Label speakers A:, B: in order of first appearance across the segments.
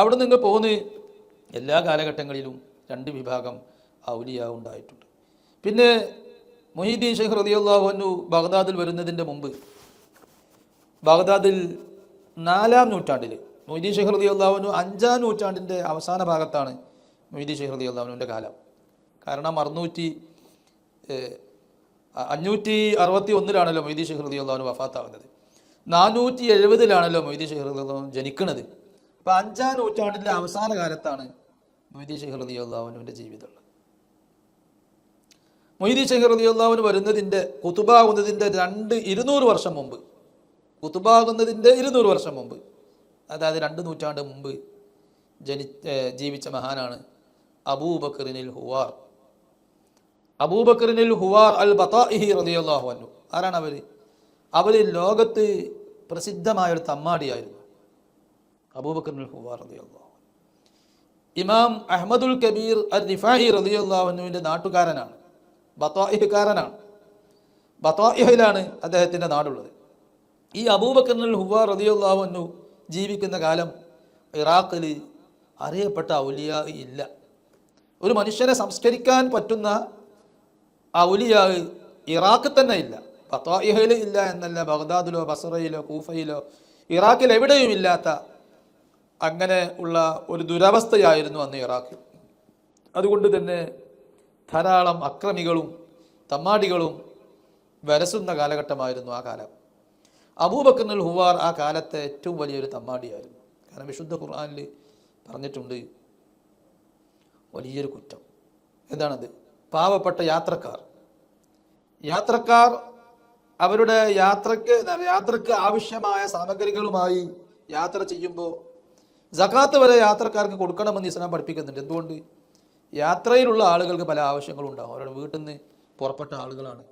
A: അവിടെ നിന്ന് പോകുന്ന എല്ലാ കാലഘട്ടങ്ങളിലും രണ്ട് വിഭാഗം ഔലിയ ഉണ്ടായിട്ടുണ്ട്. പിന്നെ മൊഹീദ്ദീൻ ഷെയ്ഖ് റളിയല്ലാഹു ബഗ്ദാദിൽ വരുന്നതിന്റെ മുമ്പ് ബഗ്ദാദിൽ നാലാം നൂറ്റാണ്ടിൽ മൊയ്തീൻ ഷെയ്ഖ് റളിയല്ലാഹു അഞ്ചാം നൂറ്റാണ്ടിന്റെ അവസാന ഭാഗത്താണ് മൊയ്തീൻ ഷെയ്ഖ് റളിയല്ലാഹുവിന്റെ കാലം. കാരണം അറുന്നൂറ്റി അഞ്ഞൂറ്റി അറുപത്തി ഒന്നിലാണല്ലോ മൊയ്തീൻ ഷെയ്ഖ് റളിയല്ലാഹു വഫാത്താകുന്നത്. നാനൂറ്റി എഴുപതിലാണല്ലോ മൊയ്തീൻ ഷെയ്ഖ് റളിയല്ലാഹു ജനിക്കുന്നത് അപ്പോൾ അഞ്ചാം നൂറ്റാണ്ടിന്റെ അവസാന കാലത്താണ് മൊയ്തി ഷെയ്ഖ് റളിയല്ലാഹുവിന്റെ ജീവിതമുള്ളത് മൊയ്തീൻ ഷെയ്ഖ് റളിയല്ലാഹുവിന് വരുന്നതിന്റെ കുത്തുബാകുന്നതിന്റെ രണ്ട് ഇരുന്നൂറ് വർഷം മുമ്പ് കുത്തുബാകുന്നതിന്റെ ഇരുന്നൂറ് വർഷം മുമ്പ് അതായത് രണ്ട് നൂറ്റാണ്ട് മുമ്പ് ജനി ജീവിച്ച മഹാനാണ് അബൂബക്കറിനിൽ ഹുവാർ. അബൂബക്കറിനിൽ ഹുവാർ അൽ ബത്താഹി റളിയല്ലാഹു അല്ലു ആരാണ് അവർ അവർ ലോകത്ത് പ്രസിദ്ധമായൊരു തമ്മാടിയായിരുന്നു. റളിയല്ലാഹു ഇമാം അഹമ്മദുൽ കബീർ അൽ റിഫാഹി റളിയല്ലാഹുവിന്റെ നാട്ടുകാരനാണ്. ബത്തായിഹ്കാരനാണ്. ബത്തായിഹിലാണ് അദ്ദേഹത്തിന്റെ നാടുള്ളത്. ഈ അബൂബക്കർ അബൂബക്കറിനുൽ ഹുവ റതിയുള്ളാഹുന്നു ജീവിക്കുന്ന കാലം ഇറാഖിൽ അറിയപ്പെട്ട ഔലിയ ഇല്ല. ഒരു മനുഷ്യനെ സംസ്കരിക്കാൻ പറ്റുന്ന ഔലിയ ഇറാഖിൽ തന്നെ ഇല്ല. ബത്തായിഹയിൽ ഇല്ല എന്നല്ല ബഗ്ദാദിലോ ബസറയിലോ കൂഫയിലോ ഇറാഖിൽ എവിടെയും ഇല്ലാത്ത അങ്ങനെ ഉള്ള ഒരു ദുരവസ്ഥയായിരുന്നു അന്ന് ഇറാഖിൽ. അതുകൊണ്ട് തന്നെ ധാരാളം അക്രമികളും തമ്മാടികളും വരസുന്ന കാലഘട്ടമായിരുന്നു ആ കാലം. അബൂബക്കറിനുൽ ഹുവാർ ആ കാലത്തെ ഏറ്റവും വലിയൊരു തമ്മാടിയായിരുന്നു. കാരണം വിശുദ്ധ ഖുർആാനിൽ പറഞ്ഞിട്ടുണ്ട് വലിയൊരു കുറ്റം. എന്താണത്? പാവപ്പെട്ട യാത്രക്കാർ. യാത്രക്കാർ അവരുടെ യാത്രയ്ക്ക് യാത്രയ്ക്ക് ആവശ്യമായ സാമഗ്രികളുമായി യാത്ര ചെയ്യുമ്പോൾ സകാത്ത് വരെ യാത്രക്കാർക്ക് കൊടുക്കണമെന്ന് ഇസ്ലാം പഠിപ്പിക്കുന്നുണ്ട്. എന്തുകൊണ്ട്? യാത്രയിലുള്ള ആളുകൾക്ക് പല ആവശ്യങ്ങളും ഉണ്ടാകും അവരുടെ വീട്ടിൽ നിന്ന് പുറപ്പെട്ട ആളുകളാണ്.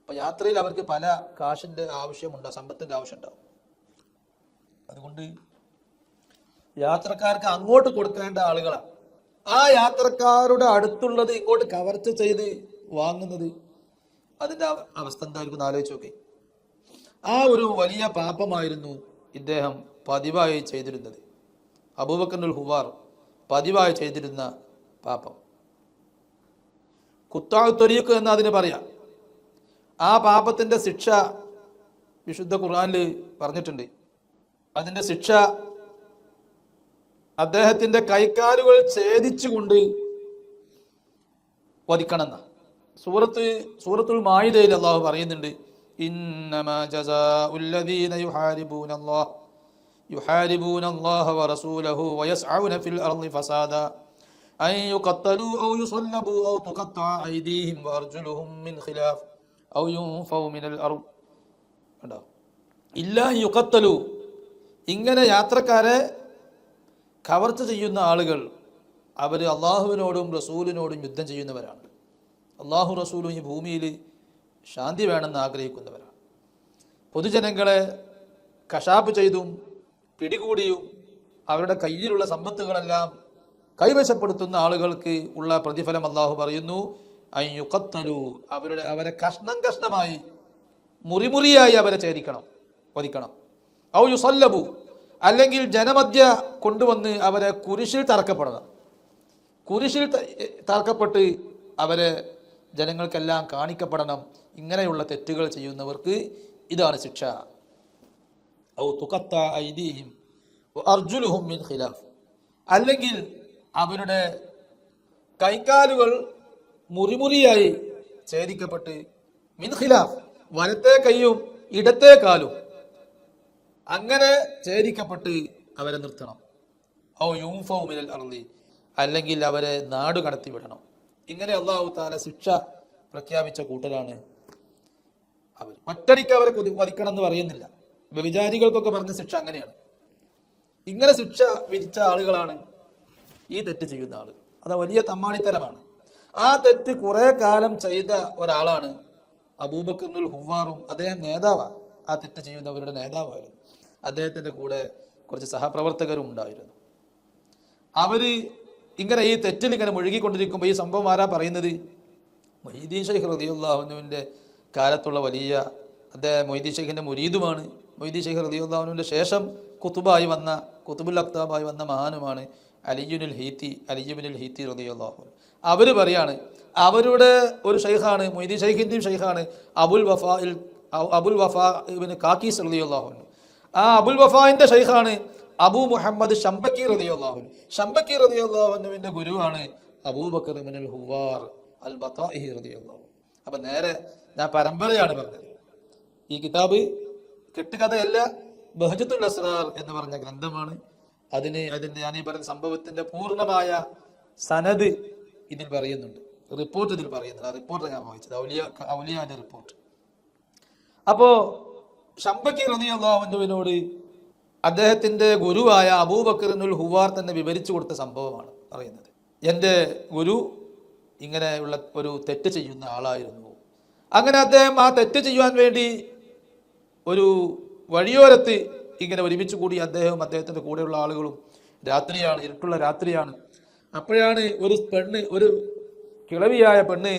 A: അപ്പോൾ യാത്രയിൽ അവർക്ക് പല കാശിന്റെ ആവശ്യമുണ്ടാകും സമ്പത്തിന്റെ ആവശ്യം ഉണ്ടാകും അതുകൊണ്ട് യാത്രക്കാർക്ക് അങ്ങോട്ട് കൊടുക്കേണ്ട ആളുകളാണ്. ആ യാത്രക്കാരുടെ അടുത്തുള്ളത് ഇങ്ങോട്ട് കവർച്ച ചെയ്ത് വാങ്ങുന്നത് അതിന്റെ അവസ്ഥ എന്തായിരിക്കും ആലോചിച്ച് നോക്കി. ആ ഒരു വലിയ പാപമായിരുന്നു ഇദ്ദേഹം പതിവായി ചെയ്തിരുന്നത്. അബൂബക്കറുൽ ഹുവാർ പതിവായി ചെയ്തിരുന്ന പാപം. കുത്താത്തൊരീക്ക് എന്ന് അതിന് പറയാം. ആ പാപത്തിന്റെ ശിക്ഷ വിശുദ്ധ ഖുർആനിൽ പറഞ്ഞിട്ടുണ്ട്. അതിന്റെ ശിക്ഷ അദ്ദേഹത്തിന്റെ കൈക്കാലുകൾ ഛേദിച്ചുകൊണ്ട് വധിക്കണമെന്ന. സൂറത്ത് സൂറത്തുൽ മായിദയിൽ അള്ളാഹു പറയുന്നുണ്ട് ഇന്നമ ജസാ ഉല്ലദീന യുഹാരിബൂന അല്ലാഹ് യുഹാരിബൂന الله വറസൂലഹു വയസ്അഊന ഫിൽ الأرض ഫസാദ. أن يقتلوا ഔ യുസല്ലബൂ ഔ تقطع أيديهم وأرجلهم من خلاف ഔ ينفوا من الأرض ഇല്ല യുക്കത്തലു ഇങ്ങനെ യാത്രക്കാരെ കവർച്ച ചെയ്യുന്ന ആളുകൾ അവർ അള്ളാഹുവിനോടും റസൂലിനോടും യുദ്ധം ചെയ്യുന്നവരാണ്. അള്ളാഹു റസൂലും ഈ ഭൂമിയിൽ ശാന്തി വേണമെന്ന് ആഗ്രഹിക്കുന്നവരാണ്. പൊതുജനങ്ങളെ കശാപ്പ് ചെയ്തും പിടികൂടിയും അവരുടെ കയ്യിലുള്ള സമ്പത്തുകളെല്ലാം കൈവശപ്പെടുത്തുന്ന ആളുകൾക്ക് ഉള്ള പ്രതിഫലം അള്ളാഹു പറയുന്നു അയ്യുക്കത്തലു അവരുടെ അവരെ കഷ്ണം കഷ്ണമായി മുറിമുറിയായി അവരെ ചേരിക്കണം വധിക്കണം. ഔ യുസല്ലബു അല്ലെങ്കിൽ ജനമധ്യ കൊണ്ടുവന്ന് അവരെ കുരിശിൽ തറക്കപ്പെടണം. കുരിശിൽ തറക്കപ്പെട്ട് അവരെ ജനങ്ങൾക്കെല്ലാം കാണിക്കപ്പെടണം. ഇങ്ങനെയുള്ള തെറ്റുകൾ ചെയ്യുന്നവർക്ക് ഇതാണ് ശിക്ഷ. ഔ ഐദീഹിം മിൻ ഖിലാഫ്. അല്ലെങ്കിൽ അവരുടെ കൈക്കാലുകൾ മുറിമുറിയായി ഛേദിക്കപ്പെട്ട് മിൻ ഖിലാഫ് വലത്തെ കൈയും ഇടത്തെ കാലും അങ്ങനെ ഛേദിക്കപ്പെട്ട് അവരെ നിർത്തണം. ഔ യൂഫൗ മിനൽ അർളി അല്ലെങ്കിൽ അവരെ നാട് കടത്തി വിടണം. ഇങ്ങനെ അള്ളാഹു താല ശിക്ഷ പ്രഖ്യാപിച്ച കൂട്ടരാണ് അവർ. മറ്റടിക്ക് അവരെ വധിക്കണം എന്ന് പറയുന്നില്ല. വ്യഭിചാരികൾക്കൊക്കെ പറഞ്ഞ ശിക്ഷ അങ്ങനെയാണ്. ഇങ്ങനെ ശിക്ഷ വിധിച്ച ആളുകളാണ് ഈ തെറ്റ് ചെയ്യുന്ന ആൾ. അത് വലിയ തമ്മാടിത്തരമാണ്. ആ തെറ്റ് കുറെ കാലം ചെയ്ത ഒരാളാണ് അബൂബക്കർ ഹുവാറും അദ്ദേഹം നേതാവാണ് ആ തെറ്റ് ചെയ്യുന്നവരുടെ നേതാവായിരുന്നു. അദ്ദേഹത്തിന്റെ കൂടെ കുറച്ച് സഹപ്രവർത്തകരും ഉണ്ടായിരുന്നു. അവർ ഇങ്ങനെ ഈ തെറ്റിൽ ഇങ്ങനെ മുഴുകിക്കൊണ്ടിരിക്കുമ്പോൾ ഈ സംഭവം ആരാ പറയുന്നത്? മൊയ്തീൻ ഷെയ്ഖ് റതിയുല്ലാഹുനുവിന്റെ കാലത്തുള്ള വലിയ അദ്ദേഹം മൊയ്തീൻ ഷെയ്ഖിന്റെ മുരീദുമാണ്. മൊയ്തീൻ ഷെയ്ഖ് റതിയുല്ലാഹുനുവിന്റെ ശേഷം കുത്തുബായി വന്ന കുത്തുബുൽ അക്താബായി വന്ന മഹാനുമാണ് അലിയുനുൽ ഹീത്തി അലിയുബിനുൽ ഹീത്തി റതിയുള്ളാഹു അവർ പറയാണ് അവരുടെ ഒരു ഷെയ്ഖാണ് മൊയ്തി ഷെയ്ഖിന്റെയും ഷെയ്ഖാണ് അബുൽ വഫായിൽ അബുൽ വഫാ ഇബിന് കാക്കീസ് റതിയുള്ളാഹു ആ അബുൽ വഫായിന്റെ ഷെയ്ഖാണ് അബു മുഹമ്മദ് ഷംബക്കി റതിയുള്ളാഹു ഷംബക്കി റതിയുള്ളാഹുവിന്റെ ഗുരുവാണ് അബൂബക്കർ ഇബ്നുൽ ഹുവാർ അൽ ബത്താഹി റതിയുള്ളാഹു അപ്പം നേരെ ഞാൻ പരമ്പരയാണ് പറഞ്ഞത്. ഈ കിതാബ് കെട്ടുകഥയല്ല ബഹജത്തുൽ അസ്രാർ എന്ന് പറഞ്ഞ ഗ്രന്ഥമാണ്. അതിന് അതിന്റെ ഞാൻ പറഞ്ഞ സംഭവത്തിന്റെ പൂർണമായ സനദ് ഇതിൽ പറയുന്നുണ്ട്. റിപ്പോർട്ട് ഇതിൽ പറയുന്നുണ്ട്. ആ റിപ്പോർട്ട് ഞാൻ വായിച്ചത്. ഔലിയ ഔലിയാന്റെ റിപ്പോർട്ട്. അപ്പോ ഷംബക്കി റതിയോട് അദ്ദേഹത്തിന്റെ ഗുരുവായ അബൂബക്കറിനുൽ ഹുവാർ തന്നെ വിവരിച്ചു കൊടുത്ത സംഭവമാണ് പറയുന്നത്. എന്റെ ഗുരു ഇങ്ങനെയുള്ള ഒരു തെറ്റ് ചെയ്യുന്ന ആളായിരുന്നു. അങ്ങനെ അദ്ദേഹം ആ തെറ്റ് ചെയ്യുവാൻ വേണ്ടി ഒരു വഴിയോരത്ത് ഇങ്ങനെ ഒരുമിച്ച് കൂടി അദ്ദേഹവും അദ്ദേഹത്തിന്റെ കൂടെയുള്ള ആളുകളും രാത്രിയാണ് ഇരുട്ടുള്ള രാത്രിയാണ്. അപ്പോഴാണ് ഒരു പെണ്ണ് ഒരു കിളവിയായ പെണ്ണ്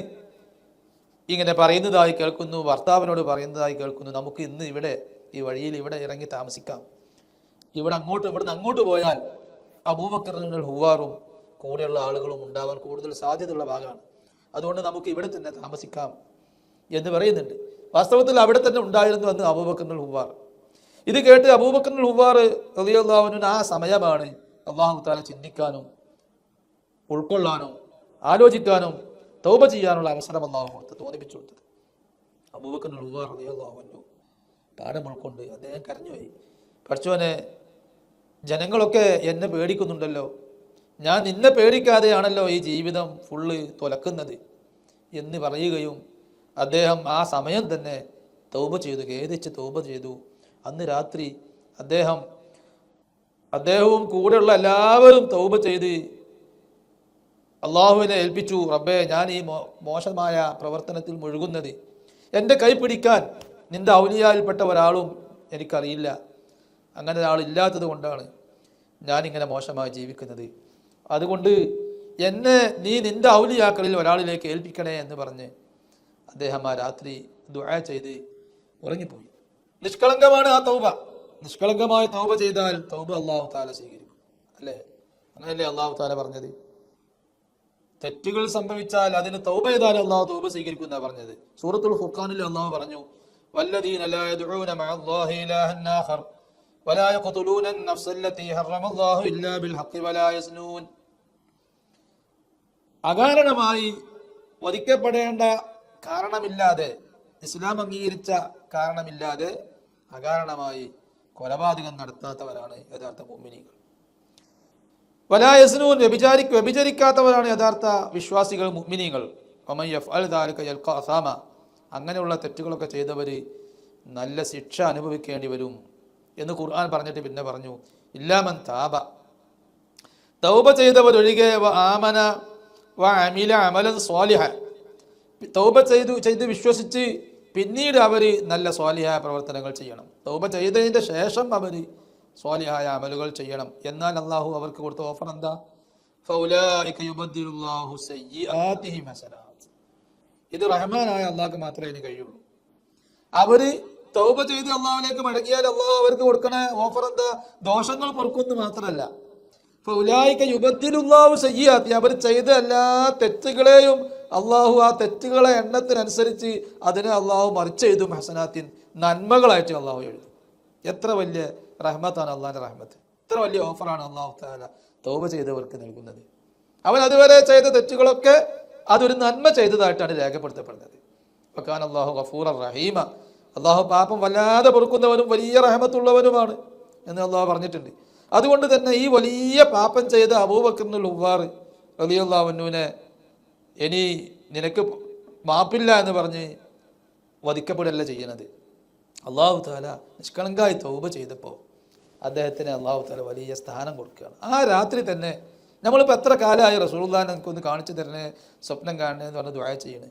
A: ഇങ്ങനെ പറയുന്നതായി കേൾക്കുന്നു ഭർത്താവിനോട് പറയുന്നതായി കേൾക്കുന്നു നമുക്ക് ഇന്ന് ഇവിടെ ഈ വഴിയിൽ ഇവിടെ ഇറങ്ങി താമസിക്കാം. ഇവിടെ അങ്ങോട്ട് ഇവിടുന്ന് അങ്ങോട്ട് പോയാൽ അബൂബക്കറിനുകൾ ഹൂവാറും കൂടെയുള്ള ആളുകളും ഉണ്ടാവാൻ കൂടുതൽ സാധ്യതയുള്ള ഭാഗമാണ്. അതുകൊണ്ട് നമുക്ക് ഇവിടെ തന്നെ താമസിക്കാം എന്ന് പറയുന്നുണ്ട്. വാസ്തവത്തിൽ അവിടെ തന്നെ ഉണ്ടായിരുന്നു അന്ന് അബൂബക്കറിനുൽ ഹുവാർ ഇത് കേട്ട് അബൂബക്കറിനുൽ ഹുവാർ റളിയല്ലാഹുവിന് ആ സമയമാണ് അള്ളാഹു താല ചിന്തിക്കാനും ഉൾക്കൊള്ളാനും ആലോചിക്കാനും തൗബ ചെയ്യാനുള്ള അവസരം അള്ളാഹു തോന്നിപ്പിച്ചു കൊടുത്തത്. അബൂബക്കറിനുൽ ഹുവാർ റളിയല്ലാഹു പാഠം ഉൾക്കൊണ്ട് അദ്ദേഹം കരഞ്ഞുപോയി. പഠിച്ചവനെ ജനങ്ങളൊക്കെ എന്നെ പേടിക്കുന്നുണ്ടല്ലോ. ഞാൻ നിന്നെ പേടിക്കാതെയാണല്ലോ ഈ ജീവിതം ഫുള്ള് തുലക്കുന്നത് എന്ന് പറയുകയും അദ്ദേഹം ആ സമയം തന്നെ തൗബ ചെയ്തു ഖേദിച്ച് തൗബ ചെയ്തു. അന്ന് രാത്രി അദ്ദേഹം അദ്ദേഹവും കൂടെയുള്ള എല്ലാവരും തൗബ ചെയ്ത് അള്ളാഹുവിനെ ഏൽപ്പിച്ചു. റബ്ബേ ഞാൻ ഈ മോശമായ പ്രവർത്തനത്തിൽ മുഴുകുന്നത്. എന്റെ കൈ പിടിക്കാൻ നിന്റെ ഔലിയായിൽപ്പെട്ട ഒരാളും എനിക്കറിയില്ല. അങ്ങനെ ഒരാളില്ലാത്തത് കൊണ്ടാണ് ഞാനിങ്ങനെ മോശമായി ജീവിക്കുന്നത്. അതുകൊണ്ട് എന്നെ നീ നിന്റെ ഔലിയാക്കളിൽ ഒരാളിലേക്ക് ഏൽപ്പിക്കണേ എന്ന് പറഞ്ഞ് അദ്ദേഹം ആ രാത്രി ദുആ ചെയ്ത് ഉറങ്ങിപ്പോയി നിഷ്കളങ്കമാണ് ആ തൗബ നിഷ്കളങ്കമായ തൗബ ചെയ്താൽ തൗബ അള്ളാഹു താല സ്വീകരിക്കും അല്ലേ അങ്ങനെയല്ലേ അള്ളാഹു താല പറഞ്ഞത് തെറ്റുകൾ സംഭവിച്ചാൽ അതിന് തൗബ ചെയ്താൽ അള്ളാഹു തൗബ സ്വീകരിക്കും എന്നാ പറഞ്ഞത് സൂറത്തുൽ ഫുർഖാനിൽ അള്ളാഹു പറഞ്ഞു والذين لا يدعون مع الله إلها آخر ولا يقتلون النفس التي حرم الله إلا بالحق ولا يزنون അകാരണമായി വധിക്കപ്പെടേണ്ട കാരണമില്ലാതെ ഇസ്ലാം അംഗീകരിച്ച കാരണമില്ലാതെ അകാരണമായി കൊലപാതകം നടത്താത്തവരാണ് യഥാർത്ഥ മോമിനികൾ വലായസ്നൂൻ വ്യഭിചാരി വ്യഭിചരിക്കാത്തവരാണ് യഥാർത്ഥ വിശ്വാസികൾ മുഗ്മിനികൾ അസാമ. അങ്ങനെയുള്ള തെറ്റുകളൊക്കെ ചെയ്തവർ നല്ല ശിക്ഷ അനുഭവിക്കേണ്ടി വരും എന്ന് ഖുർആൻ പറഞ്ഞിട്ട് പിന്നെ പറഞ്ഞു ഇല്ലാമൻ താപ തൗബ. ചെയ്തവരൊഴികെ ആമന വ അമില അമലൻ സ്വാലിഹ. തൗബ ചെയ്തു ചെയ്ത് വിശ്വസിച്ച് പിന്നീട് അവർ നല്ല സ്വാലിഹായ പ്രവർത്തനങ്ങൾ ചെയ്യണം. തൗബ ചെയ്തതിന്റെ ശേഷം അവർ സ്വാലിഹായ അമലുകൾ ചെയ്യണം. എന്നാൽ അള്ളാഹു അവർക്ക് കൊടുത്ത ഓഫർ എന്താ. ഇത് റഹ്മാനായ അള്ളാഹ്ക്ക് മാത്രമേ ഇനി കഴിയുള്ളൂ. അവർ തൗബ ചെയ്ത് അള്ളാഹുലേക്ക് മടങ്ങിയാൽ അള്ളാഹു അവർക്ക് കൊടുക്കണ ഓഫർ എന്താ? ദോഷങ്ങൾ പൊറുക്കുന്നു മാത്രമല്ല. ഫൗലായിക യുബദ്ദിലുല്ലാഹു സയ്യിആതി അവർ ചെയ്ത എല്ലാ തെറ്റുകളെയും അള്ളാഹു ആ തെറ്റുകളെ എണ്ണത്തിനനുസരിച്ച് അതിനെ അള്ളാഹു മറിച്ച് എഴുതും ഹസനാത്തിൻ നന്മകളായിട്ട് അള്ളാഹു എഴുതും. എത്ര വലിയ റഹ്മത്താണ് അള്ളാഹിന്റെ റഹ്മത്ത്. എത്ര വലിയ ഓഫറാണ് അള്ളാഹു താല തൗബ ചെയ്തവർക്ക് നൽകുന്നത്. അവൻ അതുവരെ ചെയ്ത തെറ്റുകളൊക്കെ അതൊരു നന്മ ചെയ്തതായിട്ടാണ് രേഖപ്പെടുത്തപ്പെടുന്നത്. വക്കാൻ അള്ളാഹു ഗഫൂർ റഹീമ. അള്ളാഹു പാപം വല്ലാതെ പൊറുക്കുന്നവനും വലിയ റഹമത്തുള്ളവനുമാണ് എന്ന് അള്ളാഹു പറഞ്ഞിട്ടുണ്ട്. അതുകൊണ്ട് തന്നെ ഈ വലിയ പാപം ചെയ്ത അബൂബക്കറിനുൽ ഉവാർ റലിയുള്ളാഹുവിനെ ഇനി നിനക്ക് മാപ്പില്ല എന്ന് പറഞ്ഞ് വധിക്കപ്പെടല്ല ചെയ്യണത്. അള്ളാഹു താല നിഷ്കളങ്കായി തൗബ ചെയ്തപ്പോൾ അദ്ദേഹത്തിന് അള്ളാഹു താല വലിയ സ്ഥാനം കൊടുക്കുകയാണ്. ആ രാത്രി തന്നെ നമ്മളിപ്പോൾ എത്ര കാലമായി റസൂൽദാൻ എനിക്കൊന്ന് കാണിച്ചു തരണേ സ്വപ്നം കാണണേ എന്ന് പറഞ്ഞ് ദ്വായ ചെയ്യണേ.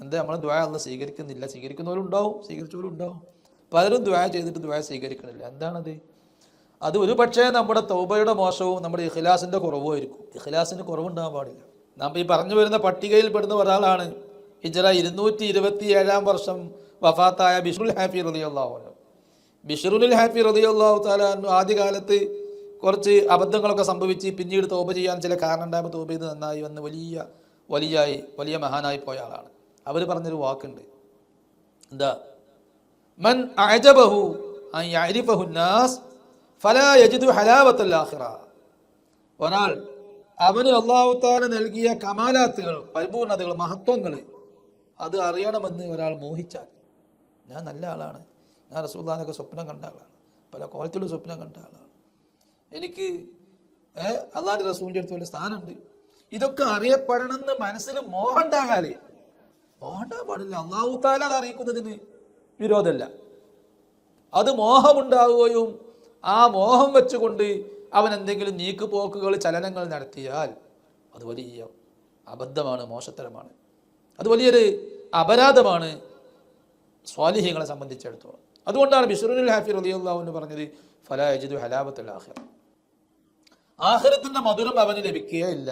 A: എന്താ നമ്മൾ ദ്വായ അല്ല സ്വീകരിക്കുന്നില്ല. സ്വീകരിക്കുന്നവരുണ്ടാവും സ്വീകരിച്ചവരും ഉണ്ടാവും പലരും ദ്വായ ചെയ്തിട്ട് ദ്വായ സ്വീകരിക്കണില്ല. എന്താണത്? അത് ഒരു പക്ഷേ നമ്മുടെ തൗബയുടെ മോശവും നമ്മുടെ ഇഖ്ലാസിന്റെ കുറവും ആയിരിക്കും ഇഖ്ലാസിന് കുറവുണ്ടാകാൻ പാടില്ല നാം ഈ പറഞ്ഞു വരുന്ന പട്ടികയിൽ പെടുന്ന ഒരാളാണ്. ഹിജറ ഇരുന്നൂറ്റി ഇരുപത്തി ഏഴാം വർഷം വഫാത്തായ ബിഷുൽ ഹാഫി അൻഹു. ബിഷറുൽ ഹാഫി തആല അൻഹു ആദ്യകാലത്ത് കുറച്ച് അബദ്ധങ്ങളൊക്കെ സംഭവിച്ച് പിന്നീട് തോപ ചെയ്യാൻ ചില കാരണം ഉണ്ടാകുമ്പോൾ തോപ ചെയ്ത് നന്നായി വന്ന് വലിയ വലിയായി വലിയ മഹാനായി പോയ ആളാണ്. അവർ പറഞ്ഞൊരു വാക്കുണ്ട്. എന്താ? മൻ യഅരിഫഹു ഫലാ യജിദു ഹലാവത്തുൽ ഒരാൾ അവന് അള്ളാഹു താല നൽകിയ കമാലാത്തുകൾ പരിപൂർണതകൾ മഹത്വങ്ങൾ അത് അറിയണമെന്ന് ഒരാൾ മോഹിച്ചാൽ ഞാൻ നല്ല ആളാണ്. ഞാൻ റസൂല്ലാനൊക്കെ സ്വപ്നം കണ്ട ആളാണ്. പല കോലത്തിലുള്ള സ്വപ്നം കണ്ട ആളാണ്. എനിക്ക് അള്ളാഹ് റസൂലിന്റെ അടുത്ത് വലിയ സ്ഥാനമുണ്ട്. ഇതൊക്കെ അറിയപ്പെടണമെന്ന് മനസ്സിൽ മോഹം മോഹണ്ടാ പാടില്ല. അള്ളാഹു താല അത് അറിയിക്കുന്നതിന് വിരോധമല്ല. അത് മോഹമുണ്ടാവുകയും ആ മോഹം വെച്ചുകൊണ്ട് അവൻ എന്തെങ്കിലും നീക്കുപോക്കുകൾ ചലനങ്ങൾ നടത്തിയാൽ അത് വലിയ അബദ്ധമാണ് മോശത്തരമാണ്. അത് വലിയൊരു അപരാധമാണ് സ്വാലിഹ്യങ്ങളെ സംബന്ധിച്ചിടത്തോളം. അതുകൊണ്ടാണ് ബിഷറുൽ ഹാഫി റലിയുള്ള പറഞ്ഞത് ഫലാജിദു ഹലാബത്തുൽ ആഹിർ ആഖിറത്തിന്റെ മധുരം അവന് ലഭിക്കുകയില്ല.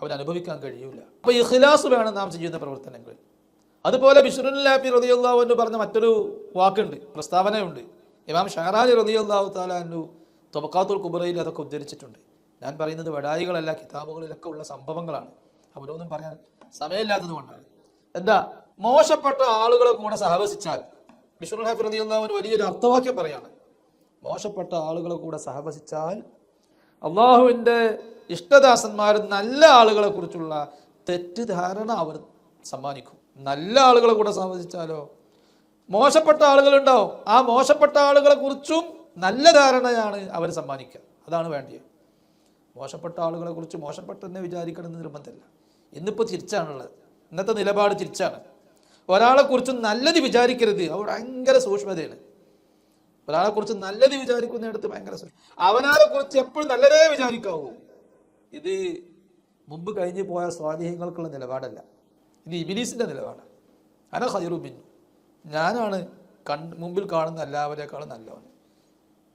A: അവൻ അനുഭവിക്കാൻ കഴിയൂല. അപ്പൊ ഇഖ്ലാസ് വേണം നാം ചെയ്യുന്ന പ്രവർത്തനങ്ങൾ അതുപോലെ ബിഷറുൽ ഹാഫി റലിയുള്ള പറഞ്ഞ മറ്റൊരു വാക്കുണ്ട് പ്രസ്താവനയുണ്ട്. ഇമാം ഷഹറാലി റലിയുള്ളാഹു താലാനു തൊബക്കാത്തുൽ കുബറയിൽ അതൊക്കെ ഉദ്ധരിച്ചിട്ടുണ്ട്. ഞാൻ പറയുന്നത് വടായികളല്ല കിതാബുകളിലൊക്കെ ഉള്ള സംഭവങ്ങളാണ്. അവരൊന്നും പറയാൻ സമയമില്ലാത്തത് കൊണ്ടാണ്. എന്താ? മോശപ്പെട്ട ആളുകളെ കൂടെ സഹവസിച്ചാൽ ബിഷുൽ ഹാഫി ഒരു വലിയൊരു അർത്ഥവാക്യം പറയാണ്. മോശപ്പെട്ട ആളുകളെ കൂടെ സഹവസിച്ചാൽ അള്ളാഹുവിന്റെ ഇഷ്ടദാസന്മാർ നല്ല ആളുകളെ കുറിച്ചുള്ള തെറ്റിദ്ധാരണ അവർ സമ്മാനിക്കും. നല്ല ആളുകളെ കൂടെ സഹവസിച്ചാലോ? മോശപ്പെട്ട ആളുകളുണ്ടാവും. ആ മോശപ്പെട്ട ആളുകളെ കുറിച്ചും നല്ല ധാരണയാണ് അവർ സമ്മാനിക്കുക. അതാണ് വേണ്ടത് മോശപ്പെട്ട ആളുകളെ കുറിച്ച് മോശപ്പെട്ടെന്നെ വിചാരിക്കണമെന്ന് നിർബന്ധമില്ല. ഇന്നിപ്പോൾ തിരിച്ചാണുള്ളത്. ഇന്നത്തെ നിലപാട് തിരിച്ചാണ്. ഒരാളെക്കുറിച്ച് നല്ലത് വിചാരിക്കരുത്. അവർ ഭയങ്കര സൂക്ഷ്മതയാണ്. ഒരാളെ കുറിച്ച് നല്ലത് വിചാരിക്കുന്നിടത്ത് ഭയങ്കര അവനാളെ കുറിച്ച് എപ്പോഴും നല്ലതേ വിചാരിക്കാവൂ. ഇത് മുമ്പ് കഴിഞ്ഞു പോയ സ്വാധീനങ്ങൾക്കുള്ള നിലപാടല്ല. ഇത് ഇബിലീസിന്റെ നിലപാടാണ്. അന ഹൈറുബിൻ ഞാനാണ് കൺ മുമ്പിൽ കാണുന്ന എല്ലാവരെക്കാളും നല്ലവൻ.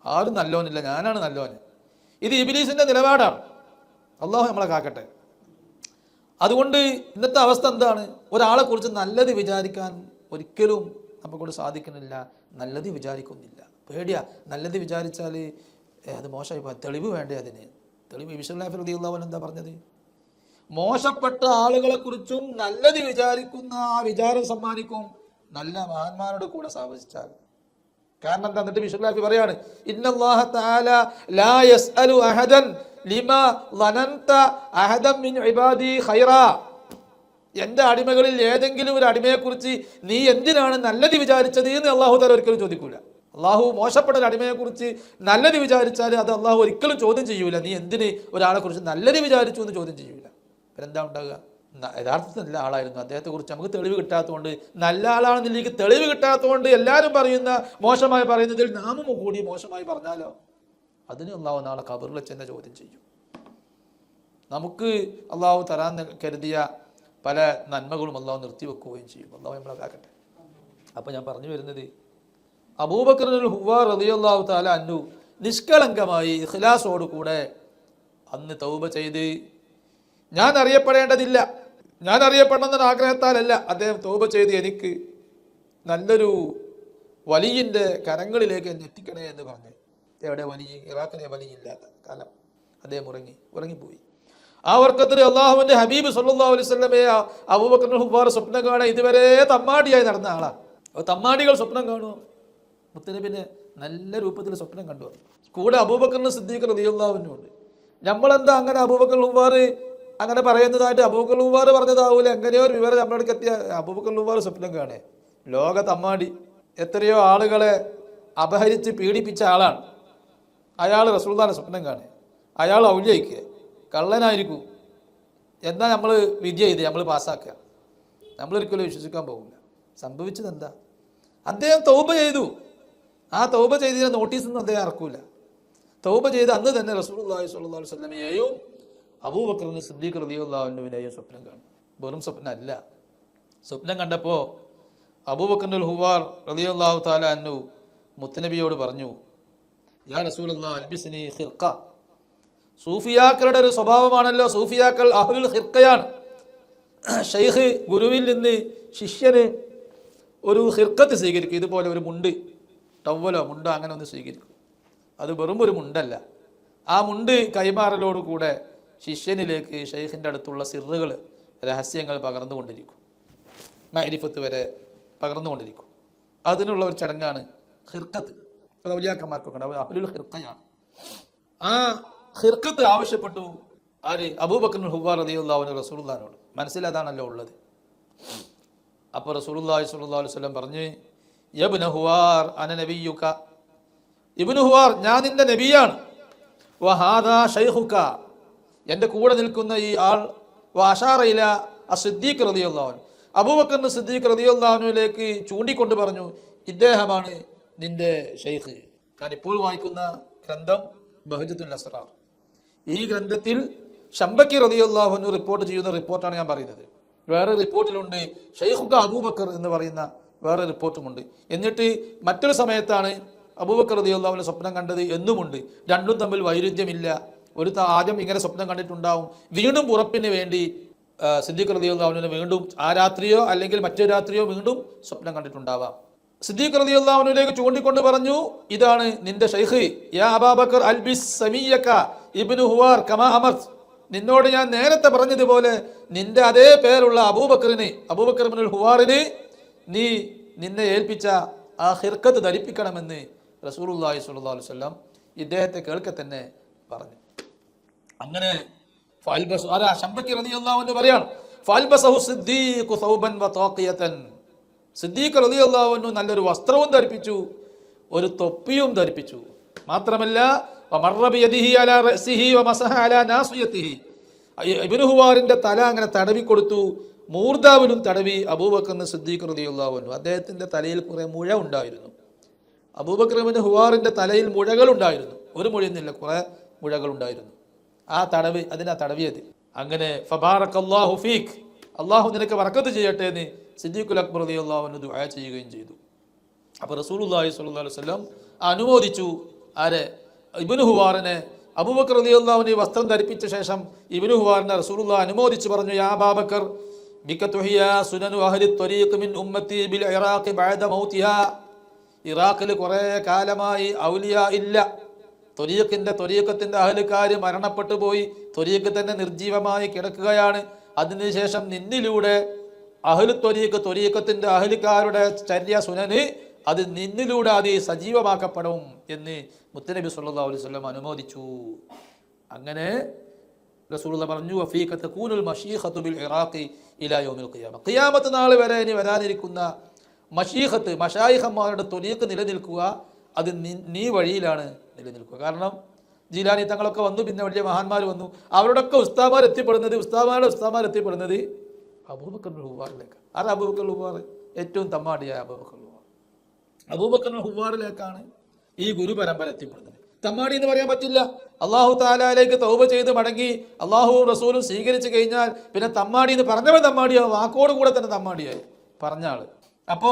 A: ആരും നല്ലവനില്ല ഞാനാണ് നല്ലവന് ഇത് ഇബിലീസിന്റെ നിലപാടാണ്. അള്ളാഹു നമ്മളെ കാക്കട്ടെ. അതുകൊണ്ട് ഇന്നത്തെ അവസ്ഥ എന്താണ്? ഒരാളെക്കുറിച്ച് നല്ലത് വിചാരിക്കാൻ ഒരിക്കലും നമുക്കോട് സാധിക്കുന്നില്ല. നല്ലത് വിചാരിക്കുന്നില്ല. പേടിയാ. നല്ലത് വിചാരിച്ചാൽ അത് മോശമായി പോയി. തെളിവ് വേണ്ടേ അതിന്? തെളിവ് വിശ്വലാഫി റളിയല്ലാഹു അൻഹു എന്താ പറഞ്ഞത്? മോശപ്പെട്ട ആളുകളെ കുറിച്ചും നല്ലത് വിചാരിക്കുന്ന ആ വിചാരം സമ്മാനിക്കും നല്ല മഹാന്മാരുടെ കൂടെ സാവസിച്ചാൽ കാരണം എന്താ? എന്നിട്ട് വിശ്വലാഫി പറയാണ് ഇന്നല്ലാഹ തആല ലാ യസ്അലു അഹദൻ ലിമാ അഹദൻ മിൻ ഇബാദി അടിമകളിൽ ഏതെങ്കിലും ഒരു അടിമയെക്കുറിച്ച് നീ എന്തിനാണ് നല്ലത് വിചാരിച്ചത് എന്ന് അള്ളാഹു തല ഒരിക്കലും ചോദിക്കൂല. അള്ളാഹു മോശപ്പെട്ട ഒരു അടിമയെക്കുറിച്ച് നല്ലത് വിചാരിച്ചാൽ അത് അള്ളാഹു ഒരിക്കലും ചോദ്യം ചെയ്യൂല. നീ എന്തിന് ഒരാളെ കുറിച്ച് നല്ലത് വിചാരിച്ചു എന്ന് ചോദ്യം ചെയ്യൂല. എന്താ ഉണ്ടാകുക യഥാർത്ഥത്തിൽ ആളായിരുന്നു. അദ്ദേഹത്തെക്കുറിച്ച് നമുക്ക് തെളിവ് കിട്ടാത്തതുകൊണ്ട് നല്ല ആളാണെന്നില്ലെങ്കിൽ തെളിവ് കിട്ടാത്തതുകൊണ്ട് എല്ലാവരും പറയുന്ന മോശമായി പറയുന്നതിൽ നാമും കൂടി മോശമായി പറഞ്ഞാലോ? അതിന് അള്ളാഹു നാളെ കബറിൽ ചെന്ന ചോദ്യം ചെയ്യും. നമുക്ക് അള്ളാഹു തരാൻ കരുതിയ പല നന്മകളും അള്ളാഹു നിർത്തിവെക്കുകയും ചെയ്യും. അള്ളാഹു നമ്മളെ കാക്കട്ടെ. അപ്പോൾ ഞാൻ പറഞ്ഞു വരുന്നത് അബൂബക്കറിനുൽ ഹുവാ റളിയല്ലാഹു താല അന്നു നിഷ്കളങ്കമായി ഇഖ്ലാസോടുകൂടെ അന്ന് തൗബ ചെയ്ത് ഞാൻ അറിയപ്പെടേണ്ടതില്ല. ഞാൻ അറിയപ്പെടണമെന്ന ആഗ്രഹത്താലല്ല അദ്ദേഹം തോപ ചെയ്ത് എനിക്ക് നല്ലൊരു വലിയന്റെ കരങ്ങളിലേക്ക് എന്നെ എത്തിക്കണേ എന്ന് പറഞ്ഞു. എവിടെ വലിയ? ഇറാഖിലെ വലിയില്ലാത്ത കാലം. അദ്ദേഹം ഉറങ്ങി ഉറങ്ങിപ്പോയി. ആ വർക്കത്തിൽ അള്ളാഹുവിന്റെ ഹബീബ് സല്ലാ അലൈഹി വസല്ലമയെ അബൂബക്കർ സ്വപ്നം കാണാൻ ഇതുവരെ തമ്മാടിയായി നടന്ന ആളാണ് അപ്പോൾ തമ്മാടികൾ സ്വപ്നം കാണുമോ മുത്തനബിനെ നല്ല രൂപത്തിൽ സ്വപ്നം കണ്ടു. കൂടെ അബൂബക്കറിന് സിദ്ദീഖ് റളിയല്ലാഹുവിനും ഉണ്ട് നമ്മളെന്താ അങ്ങനെ അബൂബക്കർ ഹുബാർ അങ്ങനെ പറയുന്നതായിട്ട് അബൂബക്കർ ഉമാർ പറഞ്ഞതാവൂല? എങ്ങനെയോ ഒരു വിവരം നമ്മളടുക്ക് എത്തിയ അബൂബക്കർ ഉമാർ സ്വപ്നം കാണേ ലോക തമ്മാടി എത്രയോ ആളുകളെ അപഹരിച്ച് പീഡിപ്പിച്ച ആളാണ്. അയാൾ റസൂൽദാനെ സ്വപ്നം കാണേ അയാൾ ഔലിയയ്ക്ക്. കള്ളനായിരിക്കും. എന്നാൽ നമ്മൾ വിധി ചെയ്ത് നമ്മൾ പാസ്സാക്കുക. നമ്മളൊരിക്കലും വിശ്വസിക്കാൻ പോകില്ല സംഭവിച്ചത് എന്താ അദ്ദേഹം തൗബ ചെയ്തു. ആ തൗബ ചെയ്തതിനെ നോട്ടീസൊന്നും അദ്ദേഹം ഇറക്കൂല. തൗബ ചെയ്ത് അന്ന് തന്നെ റസൂൽ അള്ളാഹി സ്വല്ലല്ലാഹു അലൈഹി വസല്ലമയെയും അബൂബക്കറിന് സിദ്ദീഖ് റലിയുള്ളാഹുവിനെയും സ്വപ്നം കാണും. വെറും സ്വപ്നമല്ല. സ്വപ്നം കണ്ടപ്പോൾ അബൂബക്കറിനുൽ ഹുവാർ റളിയല്ലാഹു താല അന്നു മുത്തനബിയോട് പറഞ്ഞു യാ റസൂൽ ഖിർഖ. സൂഫിയാക്കളുടെ ഒരു സ്വഭാവമാണല്ലോ. സൂഫിയാക്കൾ അഹുൽ ഹിർക്കയാണ് ഷെയ്ഖ് ഗുരുവിൽ നിന്ന് ശിഷ്യന് ഒരു ഹിർക്കത്ത് സ്വീകരിക്കും. ഇതുപോലെ ഒരു മുണ്ട് ടവലോ മുണ്ടോ അങ്ങനെ ഒന്ന് സ്വീകരിക്കും. അത് വെറും ഒരു മുണ്ടല്ല. ആ മുണ്ട് കൈമാറലോടുകൂടെ ശിഷ്യനിലേക്ക് ഷെയ്ഖിന്റെ അടുത്തുള്ള സിറുകൾ രഹസ്യങ്ങൾ പകർന്നുകൊണ്ടിരിക്കും. മൈരിഫത്ത് വരെ പകർന്നുകൊണ്ടിരിക്കും. അതിനുള്ള ഒരു ചടങ്ങാണ് ഹിർക്കത്ത് അത് ഔലിയാക്കന്മാർക്കൊക്കെ ഉണ്ട് അഹ്ലുൽ ഹിർക്കയാണ് ആ ഹിർക്കത്ത് ആവശ്യപ്പെട്ടു ആര്? അബൂബക്കർ ഹുബാർ റതിയുള്ളവന് റസൂലുള്ളാഹിനോട്. മനസ്സിലതാണല്ലോ ഉള്ളത്. അപ്പോൾ റസൂലുള്ളാഹി സ്വല്ലല്ലാഹു അലൈഹി വസല്ലം പറഞ്ഞു യബ്ന ഹുവാർ അന നബിയുക. ഇബ്നു ഹുവാർ ഞാൻ നിന്റെ നബിയാണ്. വഹാദാ ഷൈഖുക എന്റെ കൂടെ നിൽക്കുന്ന ഈ ആൾ വാഷാറയില ആ സിദ്ദീഖ് റതിയുള്ളവൻ അബൂബക്കറിന് സിദ്ദീഖ് റതിയുള്ളവനിലേക്ക് ചൂണ്ടിക്കൊണ്ട് പറഞ്ഞു ഇദ്ദേഹമാണ് നിന്റെ ഷെയ്ഖ് ഞാൻ ഇപ്പോൾ വായിക്കുന്ന ഗ്രന്ഥം ബഹജത്തുൽ അസ്രാർ ഈ ഗ്രന്ഥത്തിൽ ഷംബക്കി റളിയല്ലാഹുവിന് റിപ്പോർട്ട് ചെയ്യുന്ന റിപ്പോർട്ടാണ് ഞാൻ പറയുന്നത്. വേറെ റിപ്പോർട്ടിലുണ്ട് ഷെയ്ഖുക അബൂബക്കർ എന്ന് പറയുന്ന വേറെ റിപ്പോർട്ടുമുണ്ട്. എന്നിട്ട് മറ്റൊരു സമയത്താണ് അബൂബക്കർ റതിയുള്ളാഹുവിന്റെ സ്വപ്നം കണ്ടത് എന്നുമുണ്ട്. രണ്ടും തമ്മിൽ വൈരുദ്ധ്യമില്ല. ഒരു ആദ്യം ഇങ്ങനെ സ്വപ്നം കണ്ടിട്ടുണ്ടാവും. വീണ്ടും ഉറപ്പിന് വേണ്ടി സിദ്ദീഖ് റളിയല്ലാഹുവിനെ വീണ്ടും ആ രാത്രിയോ അല്ലെങ്കിൽ മറ്റൊരു രാത്രിയോ വീണ്ടും സ്വപ്നം കണ്ടിട്ടുണ്ടാവാം. സിദ്ദീഖ് റതിയുള്ളവനിലേക്ക് ചൂണ്ടിക്കൊണ്ട് പറഞ്ഞു ഇതാണ് നിന്റെ ഷെയ്ഖ് യാ അൽബിസ് ഇബ്നു ഹുവാർ കമാ നിന്നോട് ഞാൻ നേരത്തെ പറഞ്ഞതുപോലെ നിന്റെ അതേ പേരുള്ള അബൂബക്കറിന് അബൂബക്കർ ഹുവാറിന് നീ നിന്നെ ഏൽപ്പിച്ച ആ ഹിർക്കത്ത് ധരിപ്പിക്കണമെന്ന് റസൂലുള്ളാഹി സ്വല്ലല്ലാഹു അലൈഹി വസല്ലം ഇദ്ദേഹത്തെ കേൾക്കെ തന്നെ പറഞ്ഞു. അങ്ങനെ പറയാണ് നല്ലൊരു വസ്ത്രവും ധരിപ്പിച്ചു ഒരു തൊപ്പിയും ധരിപ്പിച്ചു. മാത്രമല്ല ഇബിനുഹുവാറിന്റെ തല അങ്ങനെ തടവി കൊടുത്തു മൂർദാവിനും തടവി അബൂബക്കറിന് സിദ്ദീഖ് അൻഹു. അദ്ദേഹത്തിന്റെ തലയിൽ കുറെ മുഴ ഉണ്ടായിരുന്നു. അബൂബക്രമിന് ഹുവാറിന്റെ തലയിൽ മുഴകൾ ഉണ്ടായിരുന്നു. ഒരു മുഴയൊന്നുമില്ല കുറെ മുഴകൾ ഉണ്ടായിരുന്നു. ആ തടവ് അതിനാ തടവിയത്. അങ്ങനെ ഫബാറക് അള്ളാഹു ഫീഖ് അള്ളാഹു നിനക്ക് വറക്കത്ത് ചെയ്യട്ടെ എന്ന് സിദ്ദീഖുൽ അക്ബർ അലി അള്ളാഹുവിന് ദുആ ചെയ്യുകയും ചെയ്തു. അപ്പോൾ റസൂലുള്ളാഹി സ്വല്ലല്ലാഹു അലൈഹി വസല്ലം അനുമോദിച്ചു ആരെ? ഇബ്നു ഹുവാറിനെ. അബൂബക്കർ അലി അള്ളാഹുവിന് വസ്ത്രം ധരിപ്പിച്ച ശേഷം ഇബ്നു ഹുവാറിനെ റസൂലുള്ള അനുമോദിച്ചു പറഞ്ഞു യാ ബാബക്കർ ഇറാഖിൽ കുറേ കാലമായി ഔലിയ ഇല്ല. തൊരീഖിന്റെ തൊരീഖത്തിന്റെ അഹലുകാർ മരണപ്പെട്ടു പോയി. തൊരീഖ് തന്നെ നിർജീവമായി കിടക്കുകയാണ്. അതിനുശേഷം നിന്നിലൂടെ അഹ്ലു ത്വരീഖ് ത്വരീഖത്തിന്റെ അഹലുകാരുടെ ചര്യ സുനന് അത് നിന്നിലൂടെ അത് സജീവമാക്കപ്പെടും എന്ന് മുത്തനബി സല്ലല്ലാഹു അലൈഹി വസല്ലം അനുമോദിച്ചു. അങ്ങനെ റസൂലുള്ള പറഞ്ഞു വഫീഖത്ത് കൂനുൽ മഷീഖത്തു ബിൽ ഇറാഖി ഇലാ യൗമിൽ ഖിയാമ. ഖിയാമത്ത് നാൾ വരെ ഇനി വരാനിരിക്കുന്ന മഷീഖത്ത് മഷായിഖന്മാരുടെ തൊലീക്ക് നിലനിൽക്കുക അത് നീ വഴിയിലാണ്. നിലനിൽക്കുക. കാരണം ജീലാനി തങ്ങളൊക്കെ വന്നു പിന്നെ വലിയ മഹാന്മാർ വന്നു. അവരോടൊക്കെ ഉസ്താമാർ എത്തിപ്പെടുന്നത് ഉസ്താമാരുടെ ഉസ്താമാർ എത്തിപ്പെടുന്നത് അബൂബക്കർ ഹുവാറിലേക്ക് ആരാ അബൂബക്കർ ഹുവാർ ഏറ്റവും തമ്മാടിയായ അബൂബക്കർ ഹുവാർ അബൂബക്കർ ഹുവാറിലേക്കാണ് ഈ ഗുരു പരമ്പര എത്തിപ്പെടുന്നത്. തമ്മാടി എന്ന് പറയാൻ പറ്റില്ല. അള്ളാഹു താലാലേക്ക് തൗബ ചെയ്ത് മടങ്ങി അള്ളാഹു റസൂലും സ്വീകരിച്ചു കഴിഞ്ഞാൽ പിന്നെ തമ്മാടി എന്ന് പറഞ്ഞവൻ തമ്മാടിയാവും. വാക്കോട് കൂടെ തന്നെ തമ്മാടിയായി. പറഞ്ഞ ആൾ. അപ്പോ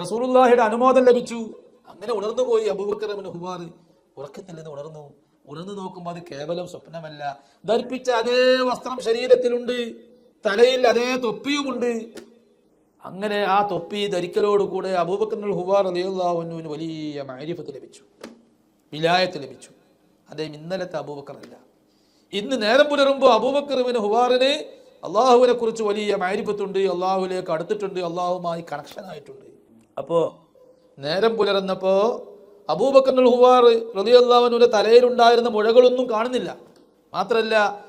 A: റസൂലുള്ളാഹിയുടെ അനുമോദം ലഭിച്ചു. അങ്ങനെ ഉണർന്നു പോയി അബൂബക്കർ ഇബ്നു ഹുവാർ. ഉറക്കത്തിൽ നിന്ന് ഉണർന്നു. ഉണർന്നു നോക്കുമ്പോൾ അത് കേവലം സ്വപ്നമല്ല. ധരിപ്പിച്ച അതേ വസ്ത്രം ശരീരത്തിലുണ്ട്. തലയിൽ അതേ തൊപ്പിയുമുണ്ട്. അങ്ങനെ ആ തൊപ്പി ധരിക്കലോടുകൂടെ അബൂബക്കർ ഹുബാർ അലിയുള്ളാഹുവിന് വലിയ മാരിഫത്ത് ലഭിച്ചു. വിലായത്ത് ലഭിച്ചു. അദ്ദേഹം ഇന്നലത്തെ അബൂബക്കർ അല്ല ഇന്ന് നേരം പുലരുമ്പോൾ അബൂബക്കറിന് ഹുബാറിന് അള്ളാഹുവിനെ കുറിച്ച് വലിയ മാരിഫത്തുണ്ട് അള്ളാഹുലേക്ക് അടുത്തിട്ടുണ്ട്. അള്ളാഹുമായി കണക്ഷൻ ആയിട്ടുണ്ട്. അപ്പോൾ നേരം പുലർന്നപ്പോൾ അബൂബക്കർ ഹുവാർ റതിയല്ലാവനൂരെ തലയിലുണ്ടായിരുന്ന മുഴകളൊന്നും കാണുന്നില്ല. മാത്രല്ല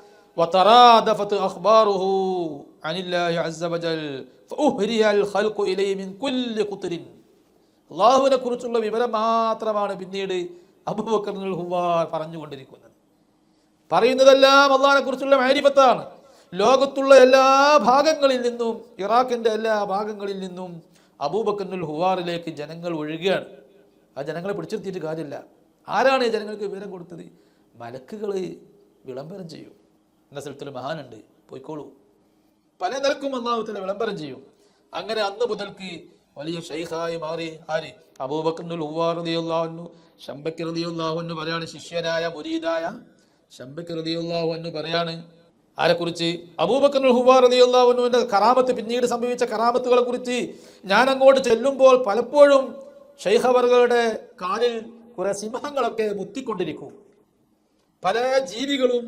A: അള്ളാഹുവിനെ കുറിച്ചുള്ള വിവരം മാത്രമാണ് പിന്നീട് അബൂബക്കർ ഹുവാർ പറഞ്ഞുകൊണ്ടിരിക്കുന്നത്. പറയുന്നതെല്ലാം അള്ളാഹിനെ കുറിച്ചുള്ള മാരിപത്താണ് ലോകത്തുള്ള എല്ലാ ഭാഗങ്ങളിൽ നിന്നും ഇറാഖിന്റെ എല്ലാ ഭാഗങ്ങളിൽ നിന്നും അബൂബക്കർ ഹുവാറിലേക്ക് ജനങ്ങൾ ഒഴുകുകയാണ്. ആ ജനങ്ങളെ പിടിച്ചിരുത്തിയിട്ട് കാര്യമില്ല. ആരാണ് ഈ ജനങ്ങൾക്ക് വിവരം കൊടുത്തത്? മലക്കുകൾ വിളംബരം ചെയ്യും. എന്ന സ്ഥലത്തിൽ മഹാനുണ്ട്. പോയിക്കോളൂ. പല നിലക്കും ഒന്നാമത്തെ വിളംബരം ചെയ്യും. അങ്ങനെ അന്ന് മുതൽക്ക് വലിയ ഷെയ്ഖായി മാറി. ആര്? അബൂബക്കന്നുൽ ഹുവാറിയാഹുന്നു ഷംബക്ക് റളിയല്ലാഹുന്നു പറയാണ് ശിഷ്യനായ മുരീദായ ഷംബക്ക് എന്ന് പറയാണ് ആരെക്കുറിച്ച്? അബൂബക്കറിനുൽ ഹുവാർ റളിയല്ലാഹുവിന്റെ കറാമത്ത് പിന്നീട് സംഭവിച്ച കറാമത്തുകളെ കുറിച്ച് ഞാൻ അങ്ങോട്ട് ചെല്ലുമ്പോൾ പലപ്പോഴും ഷെയ്ഖവറുകളുടെ കാലിൽ കുറെ സിംഹങ്ങളൊക്കെ മുത്തിക്കൊണ്ടിരിക്കും. പല ജീവികളും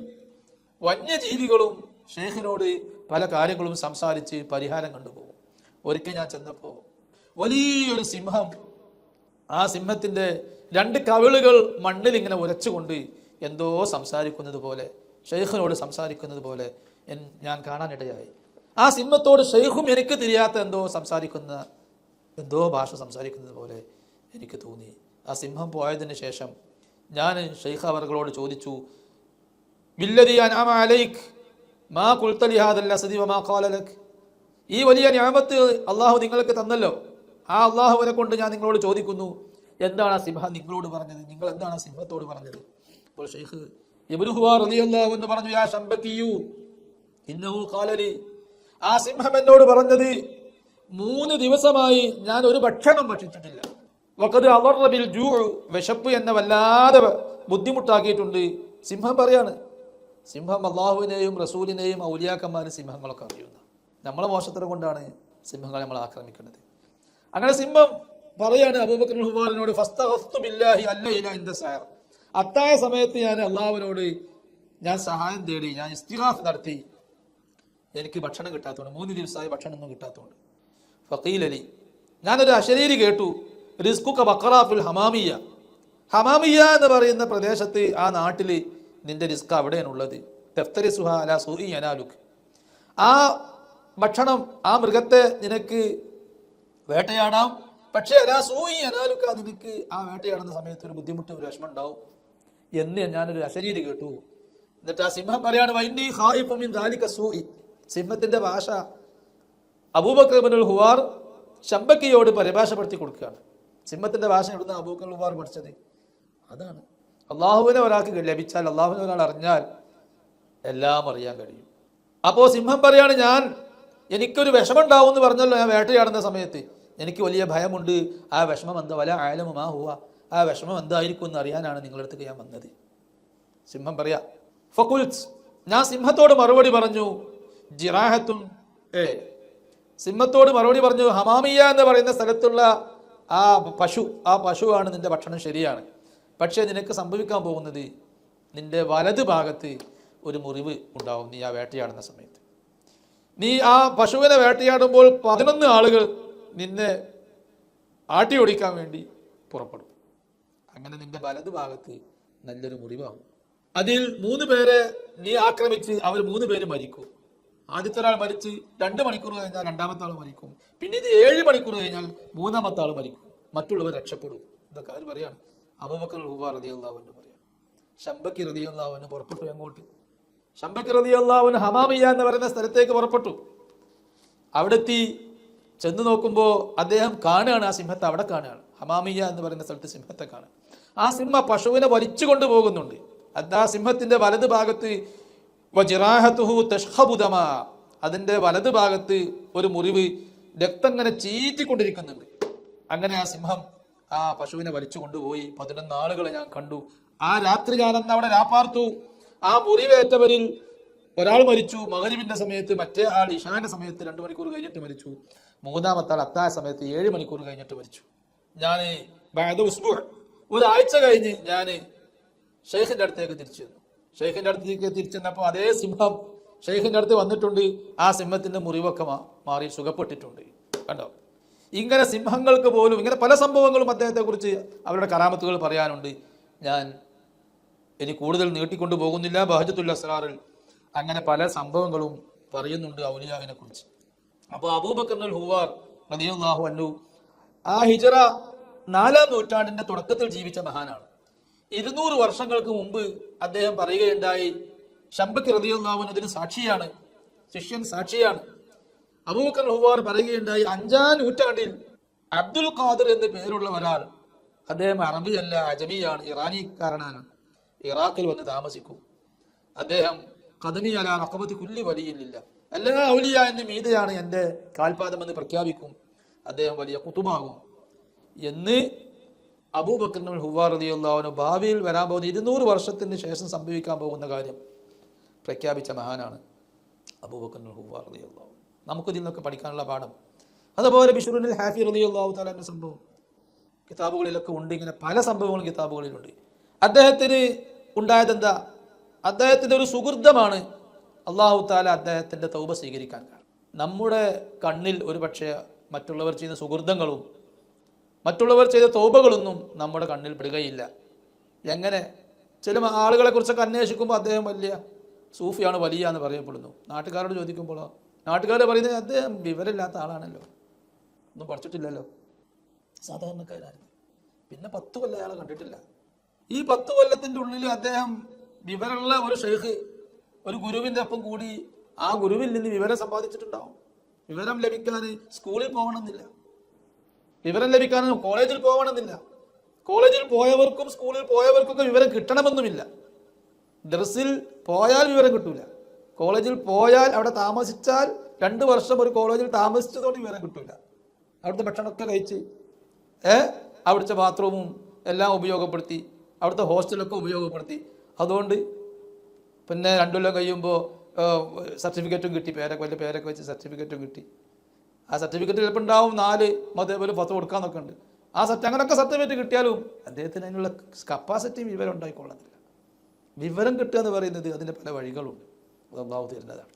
A: വന്യജീവികളും ഷെയ്ഖിനോട് പല കാര്യങ്ങളും സംസാരിച്ച് പരിഹാരം കണ്ടുപോകും. ഒരിക്കൽ ഞാൻ ചെന്നപ്പോൾ വലിയൊരു സിംഹം ആ സിംഹത്തിന്റെ രണ്ട് കവിളുകൾ മണ്ണിൽ ഇങ്ങനെ ഉരച്ചുകൊണ്ട് എന്തോ സംസാരിക്കുന്നത് പോലെ ഷെയ്ഖിനോട് സംസാരിക്കുന്നത് പോലെ ഞാൻ കാണാനിടയായി. ആ സിംഹത്തോട് ഷെയ്ഖും എനിക്ക് തിരിയാത്ത എന്തോ സംസാരിക്കുന്ന എന്തോ ഭാഷ സംസാരിക്കുന്നത് പോലെ എനിക്ക് തോന്നി. ആ സിംഹം പോയതിന് ശേഷം ഞാൻ ഷെയ്ഖ് അവർകളോട് ചോദിച്ചു അനാമ മാ ഖാല ലക്? ഈ വലിയ ഞാമത്ത് അള്ളാഹു നിങ്ങൾക്ക് തന്നല്ലോ. ആ അള്ളാഹുവിനെ കൊണ്ട് ഞാൻ നിങ്ങളോട് ചോദിക്കുന്നു എന്താണ് ആ സിംഹം നിങ്ങളോട് പറഞ്ഞത്? നിങ്ങൾ എന്താണ് സിംഹത്തോട് പറഞ്ഞത്? അപ്പോൾ ഷെയ്ഖ് എന്ന് പറഞ്ഞു യാ ശംബക്കിയു ഇന്നഹു ഖാലലി. ആ സിംഹം എന്നോട് പറഞ്ഞത് മൂന്ന് ദിവസമായി ഞാൻ ഒരു ഭക്ഷണം ഭക്ഷിച്ചിട്ടില്ല. വക്കത് അവർബിൽ ബിൽ ജൂ വിശപ്പ് എന്നെ വല്ലാതെ ബുദ്ധിമുട്ടാക്കിയിട്ടുണ്ട്. സിംഹം പറയാണ് സിംഹം അള്ളാഹുവിനെയും റസൂലിനെയും ഔലിയാക്കന്മാരും സിംഹങ്ങളൊക്കെ അറിയുന്ന. നമ്മളെ മോശത്തരം കൊണ്ടാണ് സിംഹങ്ങളെ നമ്മൾ ആക്രമിക്കുന്നത്. അങ്ങനെ സിംഹം പറയാണ് അബൂബക്കർ ഹുബാലിനോട് ഫസ്തഖസ്തു ബില്ലാഹി അല്ലയില ഇൻദ സഹർ. അത്തായ സമയത്ത് ഞാൻ അള്ളാഹുവിനോട് ഞാൻ സഹായം തേടി ഞാൻ ഇസ്തിഹാഫ് നടത്തി. എനിക്ക് ഭക്ഷണം കിട്ടാത്തതുകൊണ്ട് മൂന്ന് ദിവസമായി ഭക്ഷണമൊന്നും കിട്ടാത്തതുകൊണ്ട്. ഫക്കീൽ അലി ഞാനൊരു അശരീരി കേട്ടു. റിസ്കുക്ക ബക്കറാഫുൽ ഹമാമിയ ഹമാമിയ എന്ന് പറയുന്ന പ്രദേശത്ത് ആ നാട്ടിൽ നിന്റെ റിസ്ക് അവിടെയാണുള്ളത്. തെഫ്തരി സുഹ അല സൂഇ അനാലുക്ക് ആ ഭക്ഷണം ആ മൃഗത്തെ നിനക്ക് വേട്ടയാടാം. പക്ഷേ അലാ സൂയി അനാലുക്ക നിനക്ക് ആ വേട്ടയാടുന്ന സമയത്ത് ഒരു ബുദ്ധിമുട്ട് ഒരു വിഷമം ഉണ്ടാവും. എന്ന് ഞാനൊരു അശരീരി കേട്ടു. എന്നിട്ട് ആ സിംഹം പറയാണ് വൈൻഡി ഹായിപ്പം ദാലിക സൂയി സിംഹത്തിന്റെ ഭാഷ അബൂബക്രമനുൽ ഹുവാർ ശമ്പക്കിയോട് പരിഭാഷപ്പെടുത്തി കൊടുക്കുകയാണ്. സിംഹത്തിന്റെ ഭാഷ എവിടുന്ന അബൂബക്കർ ഹുവാർ പഠിച്ചത്? അതാണ്. അള്ളാഹുവിനെ ഒരാൾക്ക് ലഭിച്ചാൽ അള്ളാഹുവിനെ ഒരാൾ അറിഞ്ഞാൽ എല്ലാം അറിയാൻ കഴിയും. അപ്പോൾ സിംഹം പറയാണ് ഞാൻ എനിക്കൊരു വിഷമം ഉണ്ടാവും എന്ന് പറഞ്ഞല്ലോ ഞാൻ വേട്ടയാടുന്ന സമയത്ത്. എനിക്ക് വലിയ ഭയമുണ്ട്. ആ വിഷമം എന്താ? വല ആയാലും ആ ഹുവ. ആ വിഷമം എന്തായിരിക്കും എന്ന് അറിയാനാണ് നിങ്ങളുടെ അടുത്ത് ഞാൻ വന്നത്. സിംഹം പറയാ ഫക്കുൽസ് ഞാൻ സിംഹത്തോട് മറുപടി പറഞ്ഞു ജിറാഹത്തും ഏ സിംഹത്തോട് മറുപടി പറഞ്ഞു ഹമാമിയ എന്ന് പറയുന്ന സ്ഥലത്തുള്ള ആ പശു ആ പശുവാണ് നിന്റെ ഭക്ഷണം ശരിയാണ്. പക്ഷേ നിനക്ക് സംഭവിക്കാൻ പോകുന്നത് നിന്റെ വലത് ഭാഗത്ത് ഒരു മുറിവ് ഉണ്ടാവും നീ ആ വേട്ടയാടുന്ന സമയത്ത്. നീ ആ പശുവിനെ വേട്ടയാടുമ്പോൾ പതിനൊന്ന് ആളുകൾ നിന്നെ ആട്ടി ഓടിക്കാൻ വേണ്ടി പുറപ്പെടും. അങ്ങനെ നിന്റെ വലത് ഭാഗത്ത് നല്ലൊരു മുറിവാകും അതിൽ മൂന്ന് പേരെ നീ ആക്രമിച്ച് അവർ മൂന്ന് പേര് മരിക്കും. ആദ്യത്തെ ഒരാൾ മരിച്ച് രണ്ട് മണിക്കൂർ കഴിഞ്ഞാൽ രണ്ടാമത്തെ ആൾ മരിക്കും. പിന്നെ ഇത് ഏഴ് മണിക്കൂർ കഴിഞ്ഞാൽ മൂന്നാമത്തെ ആൾ മരിക്കും. മറ്റുള്ളവർ രക്ഷപ്പെടും. ഇതൊക്കെ അവർ പറയാണ്. അബുബക്കർ ഹൂബ റതിയുള്ളവന് പറയാം ശമ്പക്കി റതിയുള്ളവന് പുറപ്പെട്ടു അങ്ങോട്ട്. ശമ്പക്കി റതിയുള്ളവന് ഹമാമിയ എന്ന് പറയുന്ന സ്ഥലത്തേക്ക് പുറപ്പെട്ടു. അവിടെ എത്തി ചെന്ന് നോക്കുമ്പോൾ അദ്ദേഹം കാണുകയാണ് ആ സിംഹത്തെ അവിടെ കാണുകയാണ്. ഹമാമിയ എന്ന് പറയുന്ന സ്ഥലത്ത് സിംഹത്തെ കാണുക ആ സിംഹ പശുവിനെ വലിച്ചു കൊണ്ടുപോകുന്നുണ്ട് അത് ആ സിംഹത്തിന്റെ വലത് ഭാഗത്ത് വജിറാഹത്തുഹു അതിന്റെ വലത് ഭാഗത്ത് ഒരു മുറിവ് രക്തം ഇങ്ങനെ ചീറ്റിക്കൊണ്ടിരിക്കുന്നുണ്ട്. അങ്ങനെ ആ സിംഹം ആ പശുവിനെ വലിച്ചു കൊണ്ടുപോയി. പതിനൊന്ന് ആളുകളെ ഞാൻ കണ്ടു. ആ രാത്രി ഞാൻ അന്ന് അവിടെ രാപ്പാർത്തു ആ മുറിവേറ്റവരിൽ ഒരാൾ മരിച്ചു. മകരിവിന്റെ സമയത്ത് മറ്റേ ആൾ ഇഷാന്റെ സമയത്ത് രണ്ടു മണിക്കൂർ കഴിഞ്ഞിട്ട് മരിച്ചു. മൂന്നാമത്തെ ആൾ അത്തായ സമയത്ത് ഏഴ് മണിക്കൂർ കഴിഞ്ഞിട്ട് മരിച്ചു. ഞാൻ ഒരാഴ്ച കഴിഞ്ഞ് ഞാൻ ഷെയ്ഖിന്റെ അടുത്തേക്ക് തിരിച്ചു വന്നു ഷെയ്ഖിന്റെ അടുത്തേക്ക് തിരിച്ചെന്നപ്പോൾ അതേ സിംഹം ഷെയ്ഖിന്റെ അടുത്ത് വന്നിട്ടുണ്ട്. ആ സിംഹത്തിന്റെ മുറിവൊക്കെ മാറി സുഖപ്പെട്ടിട്ടുണ്ട്. കണ്ടോ? ഇങ്ങനെ സിംഹങ്ങൾക്ക് പോലും ഇങ്ങനെ പല സംഭവങ്ങളും അദ്ദേഹത്തെ കുറിച്ച് അവരുടെ കരാമത്തുകൾ പറയാനുണ്ട്. ഞാൻ ഇനി കൂടുതൽ നീട്ടിക്കൊണ്ടു പോകുന്നില്ല ബഹജത്തുൽ അസ്രാറിൽ. അങ്ങനെ പല സംഭവങ്ങളും പറയുന്നുണ്ട് ഔലിയാവിനെ കുറിച്ച്. അപ്പോൾ അബൂബക്കർ ഹുവാർ റളിയല്ലാഹു അൻഹു ആ ഹിജറ നാലാം നൂറ്റാണ്ടിന്റെ തുടക്കത്തിൽ ജീവിച്ച മഹാനാണ്. ഇരുന്നൂറ് വർഷങ്ങൾക്ക് മുമ്പ് അദ്ദേഹം പറയുകയുണ്ടായി ശമ്പക്ക് റതിയുള്ളാഹു അതിന് സാക്ഷിയാണ് ശിഷ്യൻ സാക്ഷിയാണ്. അബൂബക്കർ ഹുവാർ പറയുകയുണ്ടായി അഞ്ചാം നൂറ്റാണ്ടിൽ അബ്ദുൽ ഖാദിർ എന്ന് പേരുള്ള ഒരാൾ അദ്ദേഹം അറബിയല്ല അജമിയാണ് ഇറാനിക്കാരനാണ് ഇറാഖിൽ വന്ന് താമസിക്കും. അദ്ദേഹം കദമി അല റക്കബത്ത് കുല്ലി വലിയില്ല എല്ലാ ഔലിയ എന്റെ മീതയാണ് എന്റെ കാൽപാദം എന്ന് പ്രഖ്യാപിക്കും. അദ്ദേഹം വലിയ കുത്തുമാകും എന്ന് അബൂബക്കറിനും ഹുവാർ റളിയല്ലാഹു ഭാവിയിൽ വരാൻ പോകുന്ന ഇരുന്നൂറ് വർഷത്തിന് ശേഷം സംഭവിക്കാൻ പോകുന്ന കാര്യം പ്രഖ്യാപിച്ച മഹാനാണ് അബൂബക്കറിനും ഹുവാർ റതിയുള്ളവൻ നമുക്ക് ഇതിൽ നിന്നൊക്കെ പഠിക്കാനുള്ള പാഠം. അതുപോലെ ബിഷുറിനിൽ ഹാഫി റളിയല്ലാഹു തആലാന്റെ സംഭവം കിതാബുകളിലൊക്കെ ഉണ്ട്. ഇങ്ങനെ പല സംഭവങ്ങളും കിതാബുകളിലുണ്ട്. അദ്ദേഹത്തിന് ഉണ്ടായതെന്താ? അദ്ദേഹത്തിന്റെ ഒരു സുഹൃതമാണ് അള്ളാഹു താല അദ്ദേഹത്തിന്റെ തൗബ സ്വീകരിക്കാൻ കാരണം. നമ്മുടെ കണ്ണിൽ ഒരു പക്ഷേ മറ്റുള്ളവർ ചെയ്യുന്ന സുഹൃതങ്ങളും മറ്റുള്ളവർ ചെയ്ത തോപകളൊന്നും നമ്മുടെ കണ്ണിൽ പെടുകയില്ല. എങ്ങനെ? ചില ആളുകളെ കുറിച്ചൊക്കെ അന്വേഷിക്കുമ്പോൾ അദ്ദേഹം വലിയ സൂഫിയാണ് വലിയ എന്ന് പറയപ്പെടുന്നു. നാട്ടുകാരോട് ചോദിക്കുമ്പോഴോ നാട്ടുകാർ പറയുന്നത് അദ്ദേഹം വിവരമില്ലാത്ത ആളാണല്ലോ. ഒന്നും പഠിച്ചിട്ടില്ലല്ലോ. സാധാരണക്കാരായിരുന്നു പിന്നെ പത്ത് കൊല്ലം അയാളെ കണ്ടിട്ടില്ല. ഈ പത്ത് കൊല്ലത്തിന്റെ ഉള്ളിൽ അദ്ദേഹം വിവരമുള്ള ഒരു ഷെയ്ഖ് ഒരു ഗുരുവിന്റെ ഒപ്പം കൂടി ആ ഗുരുവിൽ നിന്ന് വിവരം സമ്പാദിച്ചിട്ടുണ്ടാവും. വിവരം ലഭിക്കാൻ സ്കൂളിൽ പോകണമെന്നില്ല. വിവരം ലഭിക്കാൻ കോളേജിൽ പോകണമെന്നില്ല. കോളേജിൽ പോയവർക്കും സ്കൂളിൽ പോയവർക്കൊക്കെ വിവരം കിട്ടണമെന്നുമില്ല. ദർസിൽ പോയാൽ വിവരം കിട്ടൂല. കോളേജിൽ പോയാൽ അവിടെ താമസിച്ചാൽ രണ്ട് വർഷം ഒരു കോളേജിൽ താമസിച്ചതോടെ വിവരം കിട്ടൂല. അവിടുത്തെ ഭക്ഷണമൊക്കെ കഴിച്ച് ഏ? അവിടുത്തെ ബാത്റൂമും എല്ലാം ഉപയോഗപ്പെടുത്തി അവിടുത്തെ ഹോസ്റ്റലൊക്കെ ഉപയോഗപ്പെടുത്തി. അതുകൊണ്ട് പിന്നെ രണ്ടു കൊല്ലം കഴിയുമ്പോൾ സർട്ടിഫിക്കറ്റും കിട്ടി പേരൊക്കെ വലിയ പേരൊക്കെ വെച്ച് സർട്ടിഫിക്കറ്റും കിട്ടി. ആ സർട്ടിഫിക്കറ്റ് ചിലപ്പോൾ ഉണ്ടാവും നാല് അതേപോലെ പത്ത് കൊടുക്കാമെന്നൊക്കെ ഉണ്ട്. ആ സർട്ട് അങ്ങനെയൊക്കെ സർട്ടിഫിക്കറ്റ് കിട്ടിയാലും അദ്ദേഹത്തിന് അതിനുള്ള കപ്പാസിറ്റിയും വിവരം ഉണ്ടായിക്കൊള്ളുന്നില്ല വിവരം കിട്ടുക എന്ന് പറയുന്നത് അതിന്റെ പല വഴികളുണ്ട്. അള്ളാഹു തരുന്നതാണ്.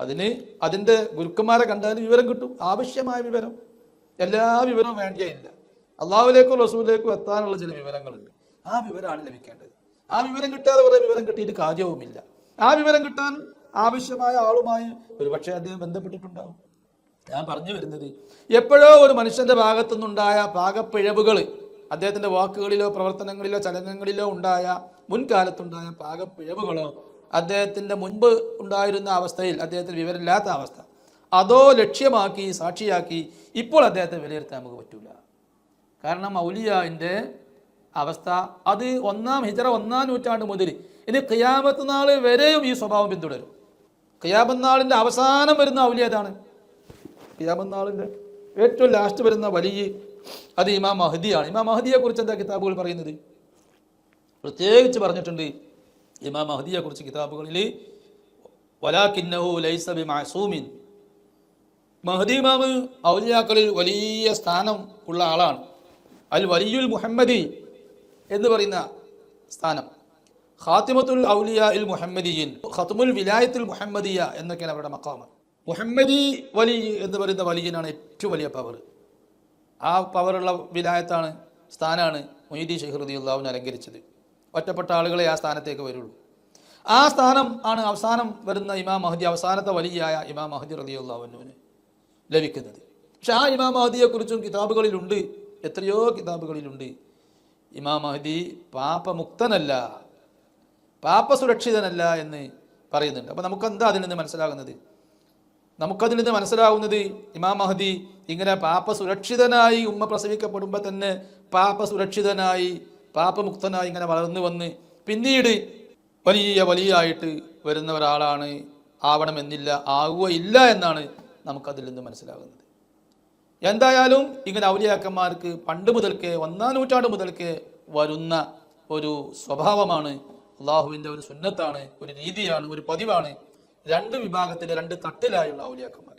A: അതിന് അതിന്റെ ഗുരുക്കന്മാരെ കണ്ടാൽ വിവരം കിട്ടും. ആവശ്യമായ വിവരം. എല്ലാ വിവരവും വേണ്ടിയില്ല അള്ളാഹുലേക്കോ റസൂലേക്കോ എത്താനുള്ള ചില വിവരങ്ങളുണ്ട്. ആ വിവരമാണ് ലഭിക്കേണ്ടത്. ആ വിവരം കിട്ടാതെ കുറേ വിവരം കിട്ടിയിട്ട് കാര്യവുമില്ല. ആ വിവരം കിട്ടാൻ ആവശ്യമായ ആളുമായി ഒരുപക്ഷെ അദ്ദേഹം ബന്ധപ്പെട്ടിട്ടുണ്ടാവും. ഞാൻ പറഞ്ഞു വരുന്നത് എപ്പോഴോ ഒരു മനുഷ്യന്റെ ഭാഗത്തു നിന്നുണ്ടായ പാകപ്പിഴവുകൾ അദ്ദേഹത്തിന്റെ വാക്കുകളിലോ പ്രവർത്തനങ്ങളിലോ ചലനങ്ങളിലോ ഉണ്ടായ മുൻകാലത്തുണ്ടായ പാകപ്പിഴവുകളോ അദ്ദേഹത്തിന്റെ മുൻപ് ഉണ്ടായിരുന്ന അവസ്ഥയിൽ അദ്ദേഹത്തിന് വിവരമില്ലാത്ത അവസ്ഥ. അതോ ലക്ഷ്യമാക്കി സാക്ഷിയാക്കി ഇപ്പോൾ അദ്ദേഹത്തെ വിലയിരുത്താൻ നമുക്ക് പറ്റൂല. കാരണം ഔലിയാവിന്റെ അവസ്ഥ. അത് ഒന്നാം ഹിജറ ഒന്നാം നൂറ്റാണ്ട് മുതൽ ഇനി ഖിയാമത്ത് നാൾ വരെയും ഈ സ്വഭാവം പിന്തുടരും. ഖിയാമത്ത് നാളിന്റെ അവസാനം വരുന്ന ഔലിയതാണ് ഖിയാമത്ത് നാളിന്റെ ഏറ്റവും ലാസ്റ്റ് വരുന്ന വലിയ അത് ഇമാം മഹദിയാണ് ഇമാം മഹദിയെ കുറിച്ച് എന്താ കിതാബുകൾ പറയുന്നത്? പ്രത്യേകിച്ച് പറഞ്ഞിട്ടുണ്ട് ഇമാം മഹദിയെ കുറിച്ച് കിതാബുകളിൽ വലാക്കിന്നഹു ലൈസ ബി മാസൂമിൻ മഹദി ഇമാമ് ഔലിയാക്കളിൽ വലിയ സ്ഥാനം ഉള്ള ആളാണ്. അൽ വലിയുൽ മുഹമ്മദി എന്ന് പറയുന്ന സ്ഥാനം. ഖാത്തിമത്തുൽ ഔലിയ ഇൽ മുഹമ്മദിയിൻ ഖത്തുമുൽ വിലായത്തുൽ മുഹമ്മദിയ എന്നൊക്കെയാണ് അവരുടെ മക്കാമ് മുഹമ്മദി വലി എന്ന് പറയുന്ന വലിയനാണ് ഏറ്റവും വലിയ പവർ ആ പവറുള്ള വിലായത്താണ് സ്ഥാനമാണ് മൊയ്തി ഷെഹ്റുദി അള്ളാഹുവിനെ അലങ്കരിച്ചത്. ഒറ്റപ്പെട്ട ആളുകളെ ആ സ്ഥാനത്തേക്ക് വരുള്ളൂ. ആ സ്ഥാനം ആണ് അവസാനം വരുന്ന ഇമാം മഹദി അവസാനത്തെ വലിയായ ഇമാം മഹദി റതി അള്ളാഹുവിന് ലഭിക്കുന്നത്. പക്ഷെ ആ ഇമാം മഹദിയെക്കുറിച്ചും കിതാബുകളിലുണ്ട് എത്രയോ കിതാബുകളിലുണ്ട്. ഇമാം മഹദി പാപമുക്തനല്ല പാപസുരക്ഷിതനല്ല എന്ന് പറയുന്നുണ്ട്. അപ്പോൾ നമുക്ക് എന്താ അതിൽ നിന്ന് മനസ്സിലാകുന്നത്? നമുക്കതിൽ നിന്ന് മനസ്സിലാവുന്നത് ഇമാം മഹദി ഇങ്ങനെ പാപസുരക്ഷിതനായി ഉമ്മ പ്രസവിക്കപ്പെടുമ്പോൾ തന്നെ പാപസുരക്ഷിതനായി പാപമുക്തനായി ഇങ്ങനെ വളർന്നു വന്ന് പിന്നീട് വലിയ വലിയ ആയിട്ട് വരുന്ന ഒരാളാണ് ആവണമെന്നില്ല ആകുകയില്ല എന്നാണ് നമുക്കതിൽ നിന്ന് മനസ്സിലാകുന്നത്. എന്തായാലും ഇങ്ങനെ ഔലിയാക്കന്മാർക്ക് പണ്ട് മുതൽക്കേ ഒന്നാം നൂറ്റാണ്ട് മുതൽക്കേ വരുന്ന ഒരു സ്വഭാവമാണ് അള്ളാഹുവിന്റെ ഒരു സുന്നത്താണ് ഒരു രീതിയാണ് ഒരു പതിവാണ്. രണ്ട് വിഭാഗത്തിലെ രണ്ട് തട്ടിലായുള്ള ഔലിയാക്കന്മാർ.